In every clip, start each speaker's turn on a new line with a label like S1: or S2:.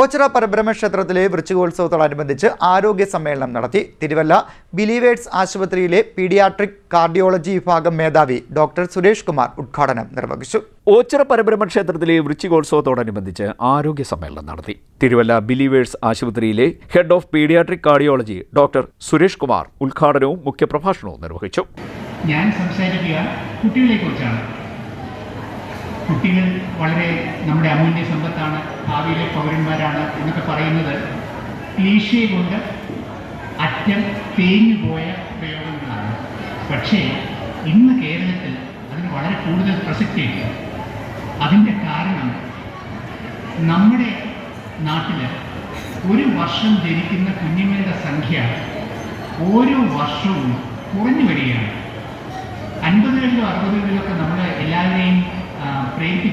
S1: ഓച്ചിറ പരബ്രഹ്മ ക്ഷേത്രത്തിലെ വൃശ്ചികോത്സവത്തോടനുബന്ധിച്ച് ആരോഗ്യ സമ്മേളനം നടത്തി തിരുവല്ല ബിലീവേഴ്സ് ആശുപത്രിയിലെ പീഡിയാട്രിക് കാർഡിയോളജി വിഭാഗം മേധാവി ഡോക്ടർ സുരേഷ് കുമാർ ഉദ്ഘാടനം നിർവഹിച്ചു.
S2: ഓച്ചിറ പരബ്രഹ്മ ക്ഷേത്രത്തിലെ വൃശ്ചികോത്സവത്തോടനുബന്ധിച്ച് ആരോഗ്യ സമ്മേളനം നടത്തി. തിരുവല്ല ബിലീവേഴ്സ് ആശുപത്രിയിലെ head of paediatric cardiology doctor Suresh Kumar ഉദ്ഘാടനവും മുഖ്യപ്രഭാഷണവും നിർവഹിച്ചു.
S3: ഞാൻ സംസാരിക്കുക കുട്ടികളെക്കുറിച്ചാണ്. കുട്ടികൾ വളരെ നമ്മുടെ അമൂല്യ സമ്പത്താണ് ഭാവിയിലെ പൗരന്മാരാണ് എന്നൊക്കെ പറയുന്നത്. ക്ലീശയെ കൊണ്ട് അറ്റം തേഞ്ഞു പോയ പ്രയോഗങ്ങളാണ്. പക്ഷേ ഇന്ന് കേരളത്തിൽ അതിന് വളരെ കൂടുതൽ പ്രസക്തിയുണ്ട്. അതിന്റെ കാരണം നമ്മുടെ നാട്ടിൽ ഒരു വർഷം ജനിക്കുന്ന കുഞ്ഞുങ്ങളുടെ സംഖ്യ ഓരോ വർഷവും കുറഞ്ഞു വരികയാണ്. അൻപതുകളിലും അറുപതുകളിലൊക്കെ നമ്മുടെ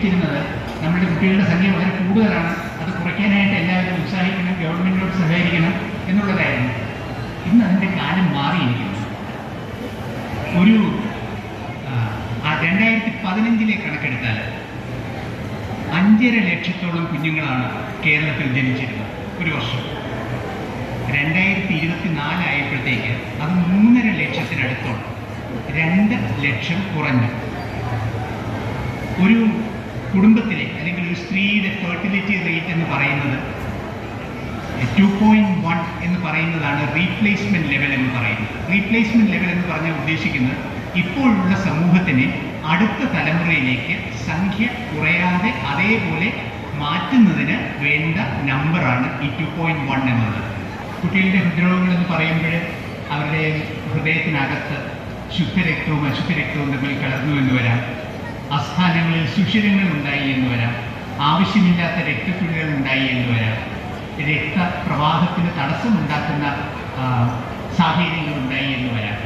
S3: പ്രേരിപ്പിച്ചിരുന്നത് നമ്മുടെ കുട്ടികളുടെ സംഖ്യ വളരെ കൂടുതലാണ്. അത് കുറയ്ക്കാനായിട്ട് എല്ലാവരും ഉത്സാഹിക്കണം ഗവൺമെന്റിനോട് സഹകരിക്കണം എന്നുള്ളതായിരുന്നു. ഇന്ന് അതിന്റെ കാലം മാറിയിരിക്കുന്നു. ഒരു രണ്ടായിരത്തി പതിനഞ്ചിലെ കണക്കെടുത്താൽ അഞ്ചര ലക്ഷത്തോളം കുഞ്ഞുങ്ങളാണ് കേരളത്തിൽ ജനിച്ചിരുന്നത് ഒരു വർഷം. രണ്ടായിരത്തി ഇരുപത്തി നാലായപ്പോഴത്തേക്ക് അത് മൂന്നര ലക്ഷത്തിനടുത്തോളം. രണ്ട് ലക്ഷം കുറഞ്ഞു. ഒരു കുടുംബത്തിലെ അല്ലെങ്കിൽ ഒരു സ്ത്രീയുടെ ഫെർട്ടിലിറ്റി റേറ്റ് എന്ന് പറയുന്നത് ടു പോയിന്റ് വൺ എന്ന് പറയുന്നതാണ് റീപ്ലേസ്മെന്റ് ലെവൽ എന്ന് പറയുന്നത്. റീപ്ലേസ്മെന്റ് ലെവൽ എന്ന് പറഞ്ഞാൽ ഉദ്ദേശിക്കുന്നത് ഇപ്പോഴുള്ള സമൂഹത്തിന് അടുത്ത തലമുറയിലേക്ക് സംഖ്യ കുറയാതെ അതേപോലെ മാറ്റുന്നതിന് വേണ്ട നമ്പറാണ് ഈ ടു പോയിന്റ് വൺ എന്നത് കുട്ടികളുടെ ഹൃദ്രോഗങ്ങൾ എന്ന് പറയുമ്പോൾ അവരുടെ ഹൃദയത്തിനകത്ത് ശുദ്ധരക്തവും അശുദ്ധരക്തവും തമ്മിൽ കലർന്നു എന്ന് വരാം. അസ്ഥാനങ്ങളിൽ സുഷിരങ്ങൾ ഉണ്ടായി എന്ന് വരാം. ആവശ്യമില്ലാത്ത രക്തക്കുഴികൾ ഉണ്ടായി എന്ന് വരാം. രക്തപ്രവാഹത്തിന് തടസ്സമുണ്ടാക്കുന്ന സാഹചര്യങ്ങൾ ഉണ്ടായി എന്ന് വരാം.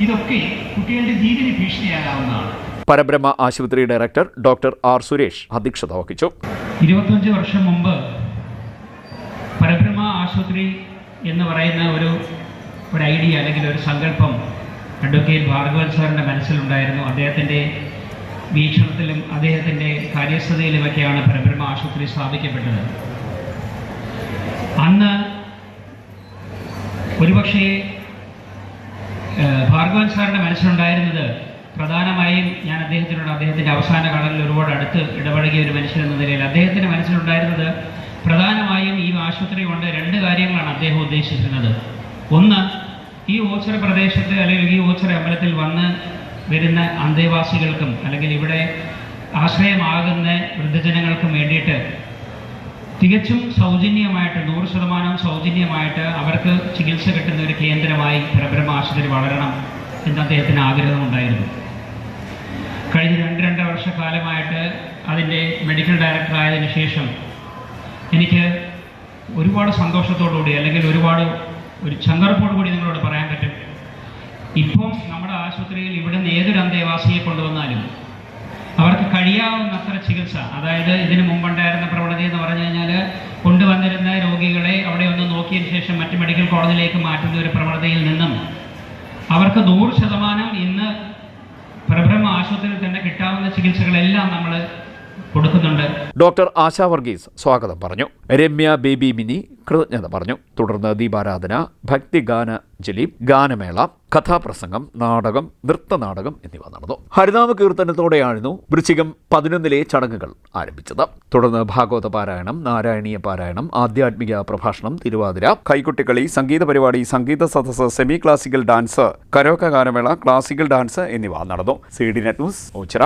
S3: ഇതൊക്കെ കുട്ടികളുടെ ജീവന് ഭീഷണിയാകാവുന്നതാണ്.
S2: പരബ്രഹ്മ ആശുപത്രി ഡയറക്ടർ ഡോക്ടർ ആർ സുരേഷ് അധ്യക്ഷത വഹിച്ചു.
S4: ഇരുപത്തഞ്ച് വർഷം മുമ്പ് പരബ്രഹ്മ ആശുപത്രി എന്ന് പറയുന്ന ഒരു ഒരു ഐഡിയ അല്ലെങ്കിൽ ഒരു സങ്കല്പം അഡ്വക്കേറ്റ് ഭാർഗവൻ സാറിന്റെ മനസ്സിലുണ്ടായിരുന്നു. അദ്ദേഹത്തിന്റെ വീക്ഷണത്തിലും അദ്ദേഹത്തിന്റെ കാര്യസ്ഥതയിലുമൊക്കെയാണ് പരബ്രഹ്മ ആശുപത്രി സ്ഥാപിക്കപ്പെട്ടത്. അന്ന് ഒരുപക്ഷേ ഭാർഗവൻ സാറിന്റെ മനസ്സിലുണ്ടായിരുന്നത് പ്രധാനമായും ഞാൻ അദ്ദേഹത്തിനോട് അദ്ദേഹത്തിന്റെ അവസാന കടലിൽ ഒരുപാട് അടുത്ത് ഇടപഴകിയ ഒരു മനുഷ്യൻ എന്ന നിലയിൽ അദ്ദേഹത്തിന്റെ മനസ്സിലുണ്ടായിരുന്നത് പ്രധാനമായും ഈ ആശുപത്രി കൊണ്ട് രണ്ട് കാര്യങ്ങളാണ് അദ്ദേഹം ഉദ്ദേശിച്ചിരുന്നത്. ഒന്ന് ഈ ഓച്ചറ പ്രദേശത്ത് അല്ലെങ്കിൽ ഈ ഓച്ചറ അമ്പലത്തിൽ വന്ന് വരുന്ന അന്തേവാസികൾക്കും അല്ലെങ്കിൽ ഇവിടെ ആശ്രയമാകുന്ന വൃദ്ധജനങ്ങൾക്കും വേണ്ടിയിട്ട് തികച്ചും സൗജന്യമായിട്ട് നൂറ് ശതമാനം സൗജന്യമായിട്ട് അവർക്ക് ചികിത്സ കിട്ടുന്ന ഒരു കേന്ദ്രമായി പരബ്രഹ്മ ആശുപത്രി വളരണം എന്ന് അദ്ദേഹത്തിന് ആഗ്രഹമുണ്ടായിരുന്നു. കഴിഞ്ഞ രണ്ട് രണ്ടര വർഷക്കാലമായിട്ട് അതിന്റെ മെഡിക്കൽ ഡയറക്ടർ ആയതിനു ശേഷം എനിക്ക് ഒരുപാട് സന്തോഷത്തോടുകൂടി അല്ലെങ്കിൽ ഒരുപാട് ഒരു ചങ്കർപ്പോട് കൂടി നിങ്ങളോട് പറയാൻ പറ്റും. ഇപ്പം നമ്മുടെ ആശുപത്രിയിൽ ഇവിടെ നിന്ന് ഏതൊരു അന്തേവാസിയെ കൊണ്ടുവന്നാലും അവർക്ക് കഴിയാവുന്നത്ര ചികിത്സ അതായത് ഇതിന് മുമ്പുണ്ടായിരുന്ന പ്രവണത എന്ന് പറഞ്ഞു കഴിഞ്ഞാൽ കൊണ്ടുവന്നിരുന്ന രോഗികളെ അവിടെ ഒന്ന് നോക്കിയതിന് ശേഷം മറ്റ് മെഡിക്കൽ കോളേജിലേക്ക് മാറ്റുന്ന ഒരു പ്രവണതയിൽ നിന്നും അവർക്ക് നൂറ് ശതമാനം ഇന്ന് പരബ്രഹ്മ ആശുപത്രിയിൽ തന്നെ കിട്ടാവുന്ന ചികിത്സകളെല്ലാം നമ്മൾ കൊടുക്കുന്നുണ്ട്.
S2: ഡോക്ടർ ആശാ വർഗീസ് സ്വാഗതം പറഞ്ഞു. രമ്യ ബേബി മിനി കൃതജ്ഞത പറഞ്ഞു. തുടർന്ന് ദീപാരാധന ഭക്തിഗാന ജലീം ഗാനമേള കഥാപ്രസംഗം നാടകം നൃത്തനാടകം എന്നിവ നടന്നു. ഹരിനാമ കീർത്തനത്തോടെയായിരുന്നു വൃശ്ചികം പതിനൊന്നിലെ ചടങ്ങുകൾ ആരംഭിച്ചത്. തുടർന്ന് ഭാഗവത പാരായണം നാരായണീയ പാരായണം ആധ്യാത്മിക പ്രഭാഷണം തിരുവാതിര കൈക്കുട്ടിക്കളി സംഗീത പരിപാടി സംഗീത സദസ്സ് സെമി ക്ലാസിക്കൽ ഡാൻസ് കരോക്ക ഗാനമേള ക്ലാസിക്കൽ ഡാൻസ് എന്നിവ നടന്നു. C D net news Ochira.